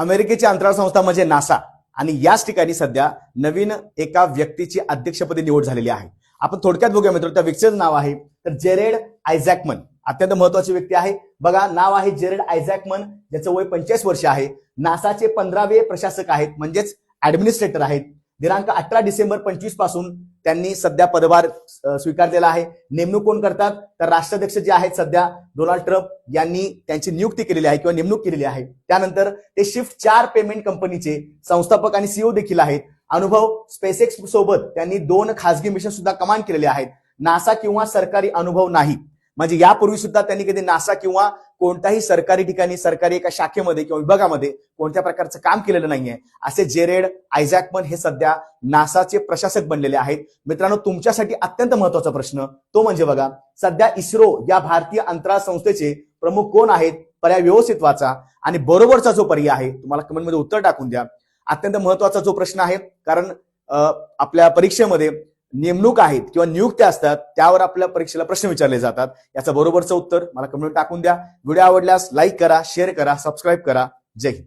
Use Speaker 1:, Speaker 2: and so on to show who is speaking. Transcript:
Speaker 1: अमेरिकेची अंतराळ संस्था म्हणजे नासा. आणि याच ठिकाणी सध्या नवीन एका व्यक्तीची अध्यक्षपदी निवड झालेली आहे. आपण थोडक्यात बघूया मित्र त्या व्यक्तीचं नाव आहे. तर जेरेड आयझॅकमन. अत्यंत महत्वाची व्यक्ती आहे. बघा नाव आहे जेरेड आयझॅकमन. ज्याचं वय पंचेचाळीस वर्ष आहे. नासाचे पंधरावे प्रशासक आहेत म्हणजेच ऍडमिनिस्ट्रेटर आहेत. दिनांक अठरा डिसेंबर पंचवीसपासून त्यांनी सध्या पदभार स्वीकारलेला आहे. नेमणूक कोण करतात? तर राष्ट्राध्यक्ष जे आहेत सध्या डोनाल्ड ट्रम्प यांनी त्यांची नियुक्ती केलेली आहे किंवा नेमणूक केलेली आहे. त्यानंतर ते शिफ्ट चार पेमेंट कंपनीचे संस्थापक आणि सीओ देखील आहेत. अनुभव स्पेसेक्स सोबत त्यांनी दोन खासगी मिशन सुद्धा कमांड केलेले आहेत. नासा किंवा सरकारी अनुभव नाही. म्हणजे यापूर्वी सुद्धा त्यांनी कधी नासा किंवा कोणत्याही सरकारी ठिकाणी सरकारी एका शाखेमध्ये किंवा विभागामध्ये कोणत्या प्रकारचं काम केलेलं नाहीये. असे जेरेड आयझॅकमन हे सध्या नासाचे प्रशासक बनलेले आहेत. मित्रांनो तुमच्यासाठी अत्यंत महत्त्वाचा प्रश्न तो म्हणजे बघा सध्या इस्रो या भारतीय अंतराळ संस्थेचे प्रमुख कोण आहेत? पर्याय व्यवस्थित वाचा आणि बरोबरचा जो पर्याय आहे तुम्हाला कमेंटमध्ये उत्तर टाकून द्या. अत्यंत महत्त्वाचा जो प्रश्न आहे कारण आपल्या परीक्षेमध्ये नेमणूक आहेत किंवा नियुक्त्या असतात त्यावर आपल्या परीक्षेला प्रश्न विचारले जातात. याचं बरोबरचं उत्तर मला कमेंट टाकून द्या. व्हिडिओ आवडल्यास लाईक करा शेअर करा सबस्क्राईब करा. जय हिंद.